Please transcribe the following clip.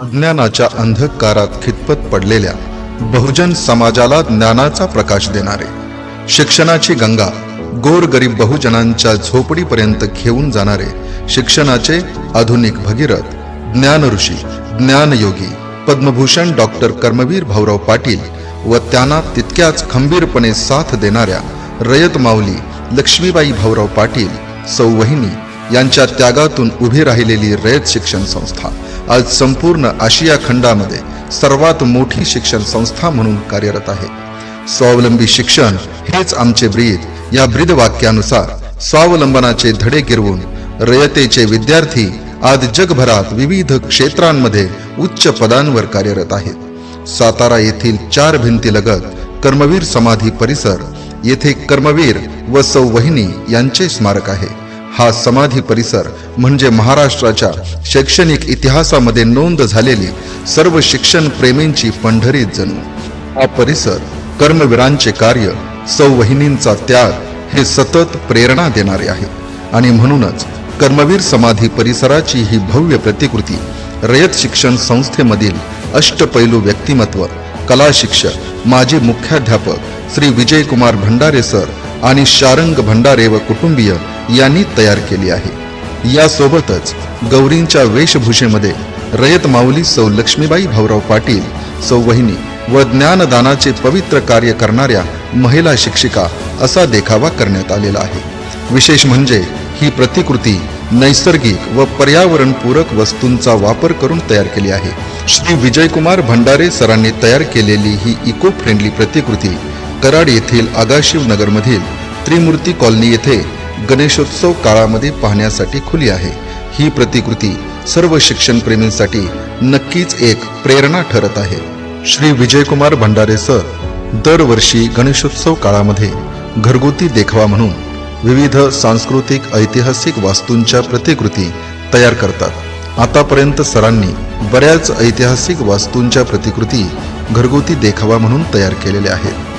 अज्ञानाच्या ज्ञानाच्या अंधकारात खितपत पडलेल्या बहुजन समाजाला ज्ञानाचा प्रकाश देणारे शिक्षणाची गंगा गोरगरीब बहुजनांच्या झोपडीपर्यंत घेऊन जाणारे शिक्षणाचे आधुनिक भगीरथ ज्ञान ऋषी ज्ञानयोगी पद्मभूषण डॉक्टर कर्मवीर भाऊराव पाटील व त्यांना तितक्याच खंबीरपणे साथ देणाऱ्या रयत माऊली लक्ष्मीबाई भाऊराव पाटील सौवहिनी यांच्या त्यागातून उभी राहिलेली रयत शिक्षण संस्था. आज संपूर्ण आशिया खंडामध्ये सर्वात मोठी शिक्षण संस्था म्हणून कार्यरत आहे. स्वावलंबी शिक्षण हेच आमचे ब्रीद. या ब्रीद वाक्यानुसार स्वावलंबनाचे धडे गिरवून रयतेचे विद्यार्थी आज जगभरात विविध क्षेत्रांमध्ये उच्च पदांवर कार्यरत आहेत. सातारा येथील चार भिंतीलगत कर्मवीर समाधी परिसर येथे कर्मवीर व सौवहिनी यांचे स्मारक आहे. हा समाधी परिसर म्हणजे महाराष्ट्राच्या शैक्षणिक इतिहासामध्ये नोंद झालेली सर्व शिक्षण प्रेमींची पंढरीत जणू. हा परिसर कर्मवीरांचे कार्य सौवहिनींचा त्याग हे सतत प्रेरणा देणारे आहे. आणि म्हणूनच कर्मवीर समाधी परिसराची ही भव्य प्रतिकृती रयत शिक्षण संस्थेमधील अष्टपैलू व्यक्तिमत्व कला शिक्षक माजी मुख्याध्यापक श्री विजयकुमार भंडारे सर आणि शारंग भंडारे व कुटुंबीय यांनी तयार केली आहे. यासोबतच गौरींच्या वेशभूषेमध्ये रयत माऊली सौ लक्ष्मीबाई भाऊराव पाटील सौवहिनी व ज्ञानदानाचे पवित्र कार्य करणाऱ्या महिला शिक्षिका असा देखावा करण्यात आलेला आहे. विशेष म्हणजे ही प्रतिकृती नैसर्गिक व पर्यावरणपूरक वस्तूंचा वापर करून तयार केली आहे. श्री विजयकुमार भंडारे सरांनी तयार केलेली ही इको फ्रेंडली प्रतिकृती कराड येथील आगाशिव नगरमधील त्रिमूर्ती कॉलनी येथे गणेशोत्सव काळामध्ये पाहण्यासाठी खुली आहे. ही प्रतिकृती सर्व शिक्षणप्रेमींसाठी नक्कीच एक प्रेरणा ठरत आहे. श्री विजयकुमार भंडारे सर दरवर्षी गणेशोत्सव काळामध्ये घरगुती देखावा म्हणून विविध सांस्कृतिक ऐतिहासिक वास्तूंच्या प्रतिकृती तयार करतात. आतापर्यंत सरांनी बऱ्याच ऐतिहासिक वास्तूंच्या प्रतिकृती घरगुती देखावा म्हणून तयार केलेल्या आहेत.